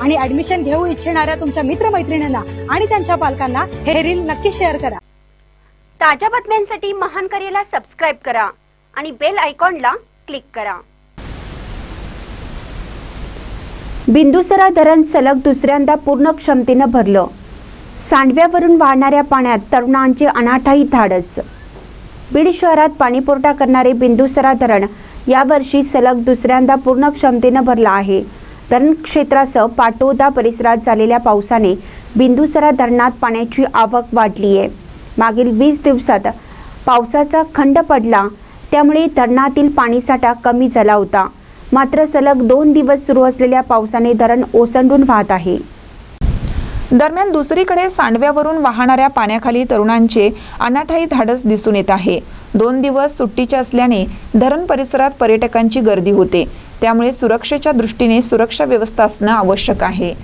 आणि ऍडमिशन घेऊ इच्छिणाऱ्या तुमच्या मित्रमैत्रिणींना आणि त्यांच्या पालकांना हे रील नक्की शेअर करा. ताज्या बातम्यांसाठी महान करेला सबस्क्राईब करा आणि बेल आयकॉनला क्लिक करा. बिंदुसरा धरण सलग दुसऱ्यांदा पूर्ण क्षमतेनं भरलं. सांडव्यावरून वाहणाऱ्या पाण्यात तरुणांचे अनाठाई धाडस. बीड शहरात पाणीपुरवठा करणारे बिंदुसरा धरण यावर्षी सलग दुसऱ्यांदा पूर्ण क्षमतेनं भरलं आहे. धरण क्षेत्रासह पाटोदा परिसरात झालेल्या पावसाने बिंदुसरा धरणात पाण्याची आवक वाढली आहे. मागील वीस दिवसात पावसाचा खंड पडला त्यामुळे धरणातील पाणीसाठा कमी झाला होता. मात्र सलग दोन दिवस सुरू असलेल्या पावसाने धरण ओसंडून वाहत आहे. दरम्यान दुसरीकडे सांडव्यावरून वाहणाऱ्या पाण्याखाली तरुणांचे अनाठाई धाडस दिसून येत आहे. दोन दिवस सुट्टीचे असल्याने धरण परिसरात पर्यटकांची गर्दी होते. त्यामुळे सुरक्षेच्या दृष्टीने सुरक्षा व्यवस्था असणं आवश्यक आहे.